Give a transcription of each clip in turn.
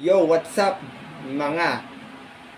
Yo, what's up mga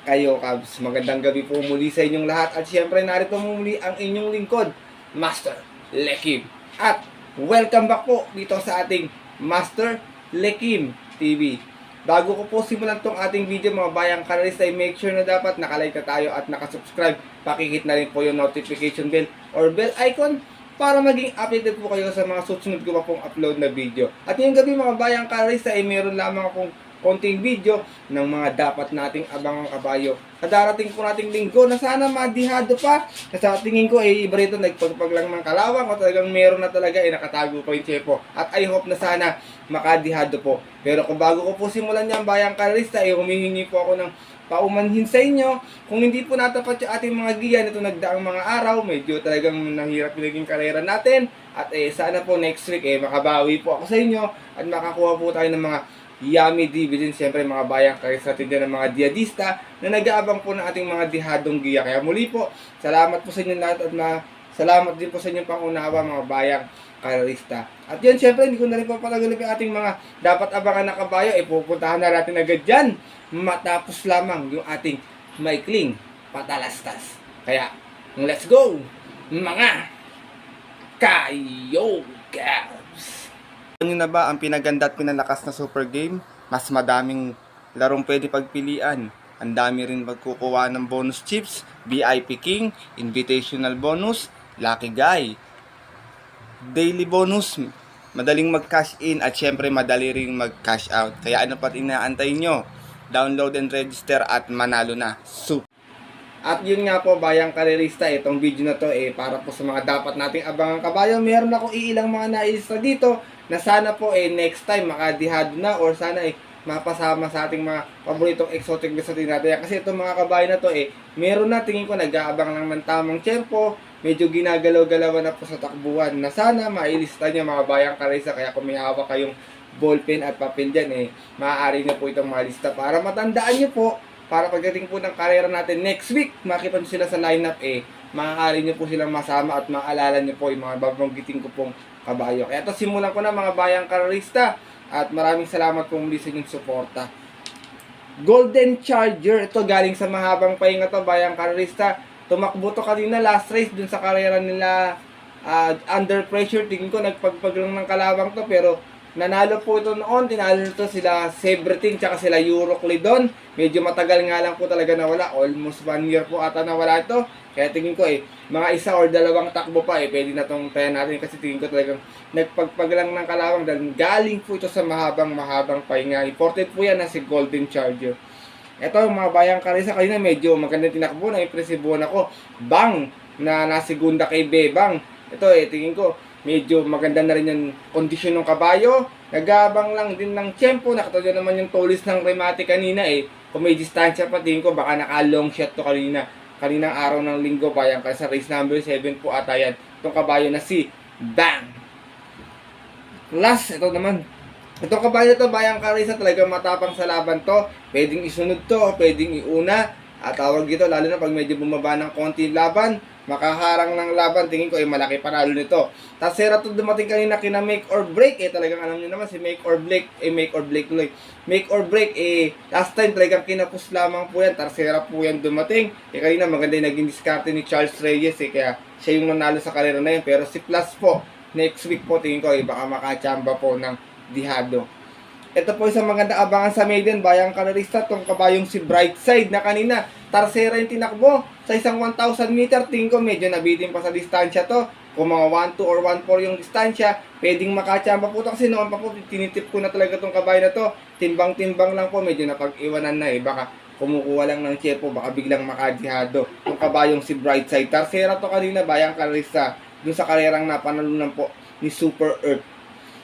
kayo Cubs? Magandang gabi po muli sa inyong lahat at syempre narito muli ang inyong lingkod, Master Lekim. At welcome back po dito sa ating Master Lekim TV. Bago ko po simulan tong ating video mga bayang kanalista, ay make sure na dapat nakalike na tayo at nakasubscribe. Pakikit na rin po yung notification bell or bell icon para maging updated po kayo sa mga susunod ko pa pong upload na video. At ngayong gabi mga bayang kanalista ay meron lamang akong konting video ng mga dapat nating abangang kabayo. Sa darating po nating linggo na sana madihado pa. Kasi sa tingin ko ay iba rito nagpagpag lang ng kalawang o talagang meron na talaga ay nakatago pa yung chepo. At I hope na sana makadihado po. Pero kung bago ko po simulan yan bayang karista ay humihingi po ako ng paumanhin sa inyo. Kung hindi po natapat yung ating mga giya nito nagdaang mga araw, medyo talagang nahirap yung naging karera natin. At eh, sana po next week eh, makabawi po ako sa inyo at makakuha po tayo ng mga yummy dividends, siyempre mga bayang karisatid ng mga diadista na nag-aabang po ng ating mga dihadong giya. Kaya muli po, salamat po sa inyo lahat at ma salamat din po sa inyong pangunawa mga bayang karista. At yun, siyempre, hindi ko na rin po patagalip yung ating mga dapat abangan na kabayo. Eh, pupuntahan na natin agad dyan. Matapos lamang yung ating maikling patalastas. Kaya, let's go! Mga kayogabs! Ano na ba ang pinaganda at pinalakas na super game? Mas madaming larong pwede pagpilian. Ang dami rin magkukuha ng bonus chips, VIP King, Invitational bonus, Lucky Guy, daily bonus, madaling mag-cash in at syempre madali ring mag-cash out. Kaya ano pa inaantay nyo? Download and register at manalo na. Super! At yun nga po, bayang karerista, itong video na to eh, para po sa mga dapat nating abangang kabayo. Meron ako iilang mga nailista dito na sana po eh next time makadihado na or sana eh mapasama sa ating mga paboritong exotic exotic natin. Kasi itong mga kabayo na to eh, meron na tingin ko nag-aabang lang ng tamang tiyempo, medyo ginagalaw-galawan na po sa takbuhan na sana mailista niya mga bayang karesa kaya kung may hawak kayong ballpen at papel dyan eh, maaari niyo po itong malista para matandaan niyo po para pagdating po ng karera natin next week, makita niyo sila sa lineup eh, maaari niyo po silang masama at maalala niyo po yung mga babanggitin ko pong kabayo. Kaya ito simulan ko na mga bayang karerista at maraming salamat po muli sa inyong suporta. Golden Charger, ito galing sa mahabang pahinga to bayang karerista. Tumakbo to kanina last race dun sa karera nila ah, under pressure. Tingin ko nagpagpag lang ng kalawang to pero nanalo po ito noon. Tinalo to sila Sebreting tsaka sila Euroclid doon. Medyo matagal nga lang po talaga nawala. Almost one year po ata nawala ito. Kaya tingin ko eh, mga isa or dalawang takbo pa eh, pwede na tong tayo natin kasi tingin ko talagang nagpagpag lang ng kalawang dahil galing po ito sa mahabang mahabang pahinga. Imported po yan na si Golden Charger. Ito mga bayang karisa kanina medyo magandang tinakbo na impresibuhan ako. Bang na nasigunda kay Bebang. Ito eh tingin ko medyo maganda na rin yung kondisyon ng kabayo. Nagabang lang din ng tiyempo. Nakatayo naman yung tulis ng remate kanina eh. Kung may distansya pa tingin ko baka naka long shot to kanina. Kaninang araw ng linggo bayang kasi sa race number 7 po ata yan. Itong kabayo na si Bang. Last, ito naman. Itong kabayo to, bayang karisa talaga matapang sa laban to. Pwedeng isunod to, pwedeng iuna. At tawag dito, lalo na pag medyo bumaba ng konti laban, makaharang ng laban, tingin ko ay malaki panalo nito. Tasera to dumating kanina kina make or break, eh talagang alam niyo naman si make or break, eh make or break tuloy. Make or break, eh last time talagang kinapos lamang po yan, Tarsera po yan dumating. Eh kanina maganda yung naging diskarte ni Charles Reyes, eh kaya siya yung nanalo sa karera na yun. Pero si Plus po, next week po tingin ko, eh baka makachamba po ng dihado. Ito po isang maganda abangan sa maiden, bayang karerista, tong kabayong si Brightside na kanina, tarsera yung tinakbo sa isang 1,000 meter, tingin ko medyo nabitin pa sa distansya to. Kung mga 1-2 or 1-4 yung distansya, pwedeng makachamba po ito kasi noon pa po, tinitip ko na talaga tong kabayo na to. Timbang-timbang lang po, medyo napag-iwanan na eh, baka kumukuha lang ng chepo, baka biglang makadihado. Yung kabayong si Brightside, tarsera to kanina, bayang karerista, dun sa karerang napanalunan po ni Super Earth.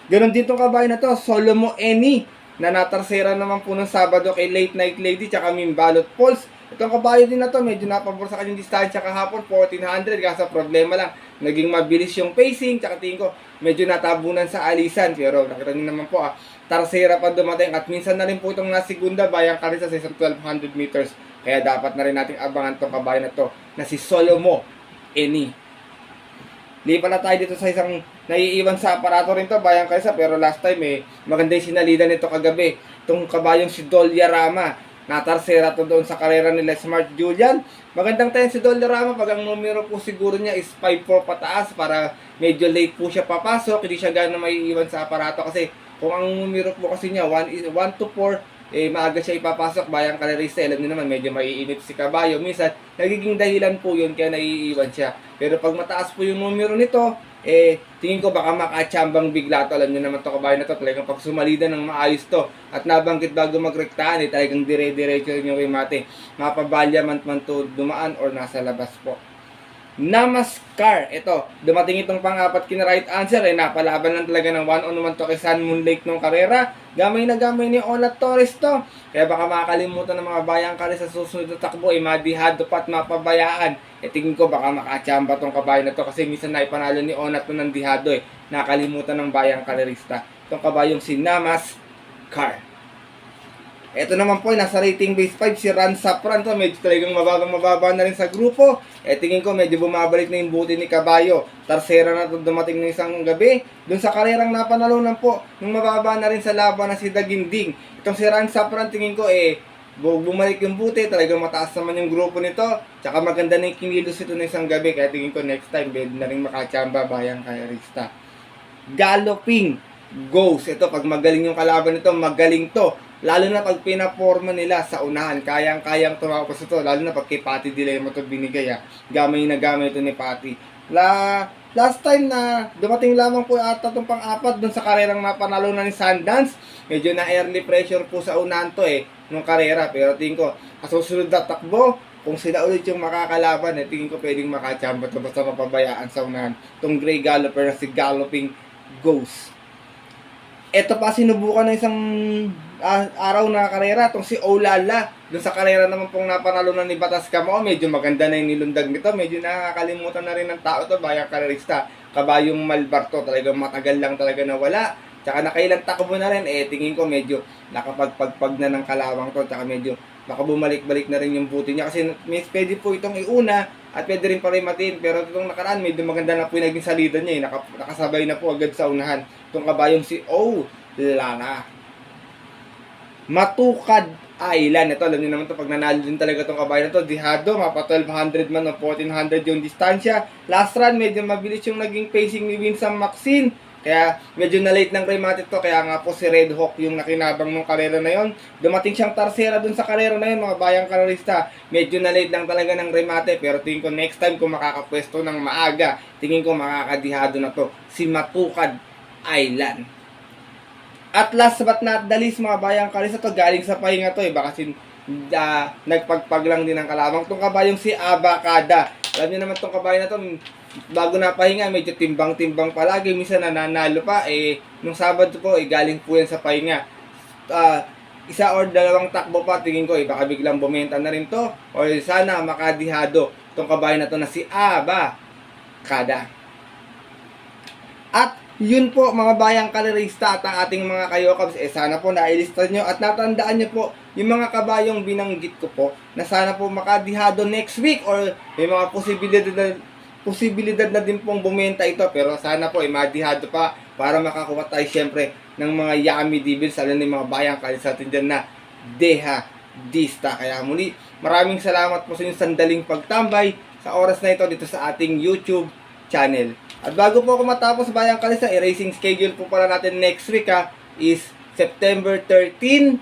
Ganon din tong kabayo na to, Solomo Eni, na natarsera naman po ng Sabado kay Late Night Lady tsaka Mimbalot Pulse. Itong kabayo din na to, medyo napabor sa kanyang distansya kahapon, 1400, kaso problema lang, naging mabilis yung pacing, tsaka tingin ko, medyo natabunan sa alisan, pero nakita niyo naman po ah, tarsera pa dumating, at minsan na rin po itong nasigunda, bayang karisa sa isang 1200 meters, kaya dapat na rin nating abangan tong kabayo na to, na si Solomo Eni. Lipat na tayo dito sa isang naiiwan sa aparato rin to, bayang kaysa, pero last time eh, maganda yung sinalidan nito kagabi. itong kabayong si Dolyarama. Natarsera to doon sa karera nila Smart Julian. Magandang tayo si Dolyarama pag ang numero po siguro niya is 5-4 pataas para medyo late po siya papasok. Hindi siya gano'n may iwan sa aparato kasi kung ang numero po kasi niya 1 is 1 to 4 eh maaga siya ipapasok bayang kalerista alam niyo naman medyo maiinit si Kabayo. Minsan nagiging dahilan po yun kaya naiiwan siya. Pero pag mataas po yung numero nito eh tingin ko baka makachambang bigla to. Alam niyo naman to kabayo na to talagang pag sumalida ng maayos to at nabanggit bago magrektahan eh talagang dire-diretso yung remate mapabalya man man to dumaan or nasa labas po Namaskar. Ito, dumating itong pang-apat kina right answer eh napalaban lang talaga ng one on one to kay San Moon Lake nung karera. Gamay na gamay ni Ola Torres to. Kaya baka makakalimutan ng mga bayang kare sa susunod na takbo eh madihado pa at mapabayaan. Eh tingin ko baka makachamba tong kabayo na to kasi minsan na ipanalo ni Onat to ng dihado eh. Nakalimutan ng bayang karerista. Itong kabayong si Namaskar. Ito naman po, nasa rating base 5, si Ran Sapran to, medyo talagang mababang mababa na rin sa grupo. Eh, tingin ko, medyo bumabalik na yung buti ni Kabayo. Tarsera na to dumating ng isang gabi. Doon sa karerang napanalunan po, nung mababa na rin sa laban na si Daginding. Itong si Ran Sapran, tingin ko, eh, bu- bumalik yung buti, talagang mataas naman yung grupo nito. Tsaka maganda na yung kinilos ito ng isang gabi, kaya tingin ko next time, pwede na rin makachamba bayang kayarista. Galloping goes. Ito, pag magaling yung kalaban nito, magaling to. Lalo na pag pinaporma nila sa unahan, kayang-kayang tumapos ito. Lalo na pag kay Patty Dilema ito binigay. Ah. Gamay na gamay ito ni Patty. La, last time na dumating lamang po ata itong pang-apat dun sa karerang napanalo na ni Sundance. Medyo na early pressure po sa unahan to eh, nung karera. Pero tingin ko, kasusunod na takbo, kung sila ulit yung makakalaban, eh, tingin ko pwedeng makachamba to basta mapabayaan sa unahan. Itong Grey Galloper na si Galloping Ghost. Ito pa sinubukan ng isang ah, araw na karera, itong si Olala. Doon sa karera naman pong napanalo na ni Batas Kamao, medyo maganda na yung nilundag nito. Medyo nakakalimutan na rin ng tao to bayang karerista. Kabayong Malbarto, talagang matagal lang talaga nawala. Tsaka nakailang takbo na rin, eh tingin ko medyo nakapagpagpag na ng kalawang to. Tsaka medyo baka bumalik-balik na rin yung buti niya. Kasi may pwede po itong iuna at pwede rin parimatin. Pero itong nakaraan, medyo maganda na po yung naging salida niya. Eh. Naka, nakasabay na po agad sa unahan. Itong kabayong si O. Lana. Matukad Island. Ito, alam niyo naman to pag nanalo din talaga itong kabayo na to. Dihado, mapa 1200 man o 1400 yung distansya. Last run, medyo mabilis yung naging pacing ni Winsam Maxine. Kaya medyo na late ng remate to. Kaya nga po si Red Hawk yung nakinabang ng karera na yon. Dumating siyang tarsera dun sa karera na yun, mga bayang karerista. Medyo na late lang talaga ng remate. Pero tingin ko next time kung makakapwesto ng maaga, tingin ko makakadihado na to. Si Matukad Island. At last but not the least, mga bayang karista to, galing sa pahinga to eh. Baka sin, ah, nagpagpag lang din ng kalabang. Itong kabayong si Abacada. Alam niyo naman itong kabayo na to, bago na pahinga, medyo timbang-timbang palagi. Minsan nananalo pa. Eh, nung Sabado po, eh, galing po yan sa pahinga. Ah, isa or dalawang takbo pa, tingin ko, eh, baka biglang bumenta na rin to. O sana makadihado itong kabayo na to na si Abacada. At yun po mga bayang kalerista at ang ating mga kayokabs, eh sana po nailista nyo at natandaan nyo po yung mga kabayong binanggit ko po na sana po makadihado next week or may mga posibilidad na, posibilidad na din pong bumenta ito. Pero sana po ay madihado pa para makakuha tayo syempre ng mga yummy divils lalo ng mga bayang kalerista natin dyan na deha dista kaya muli maraming salamat po sa inyong sandaling pagtambay sa oras na ito dito sa ating YouTube channel. At bago po ako matapos Bayang Kalisa, erasing schedule po pala natin next week ha, is September 13,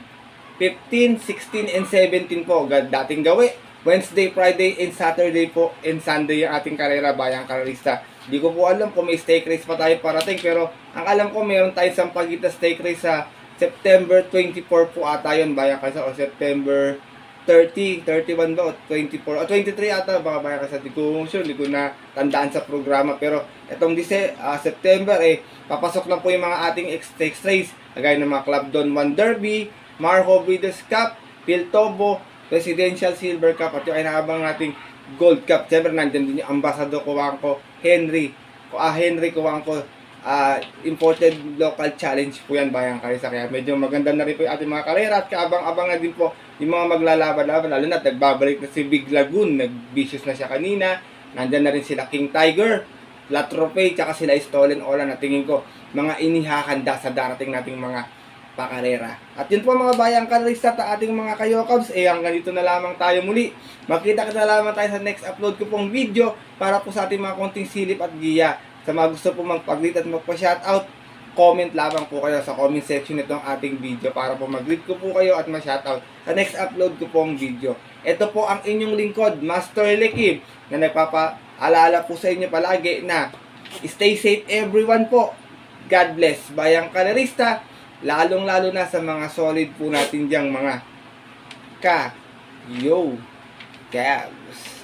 15, 16, and 17 po. Dating gawi. Wednesday, Friday, and Saturday po, and Sunday yung ating karera Bayang Karista. Di ko po alam kung may stake race pa tayo parating, pero ang alam ko meron tayong sampagita stake race sa September 24 po ata yun Bayang Kalisa o September 30, 31 ba o 24 o 23 ata baka baya kasi di ko sure, di ko na tandaan sa programa. Pero itong dise, ah, September eh papasok lang po yung mga ating X-Tex race kagaya ng mga Club Don 1 Derby, Marho Breeders' Cup, Piltobo, Presidential Silver Cup at yung inaabang nating Gold Cup. Siyempre nandyan din yung Ambassador Kuwangko, Henry, ah, Henry Kuwangko ah imported local challenge po yan bayang karisa kaya medyo maganda na rin po yung ating mga karera at kaabang-abang na din po yung mga maglalaban-laban lalo na nagbabalik na si Big Lagoon nag-vicious na siya kanina nandyan na rin sila King Tiger La Trophy tsaka sila Stolen Ola na tingin ko mga inihahanda sa darating nating mga Pacarera. At yun po mga bayang karista at ating mga kayokabs, eh hanggang dito na lamang tayo muli. Makita kita na lamang tayo sa next upload ko pong video para po sa ating mga konting silip at giya. Sa mga gusto po magpag-greet at magpa-shoutout, comment lamang po kayo sa comment section nitong ating video para po mag-greet ko po kayo at ma-shoutout sa next upload ko pong video. Ito po ang inyong lingkod, Master Lekib, na nagpapaalala po sa inyo palagi na stay safe everyone po. God bless. Bayang kalerista, lalong-lalo na sa mga solid po natin diyang mga ka, yo, cabs.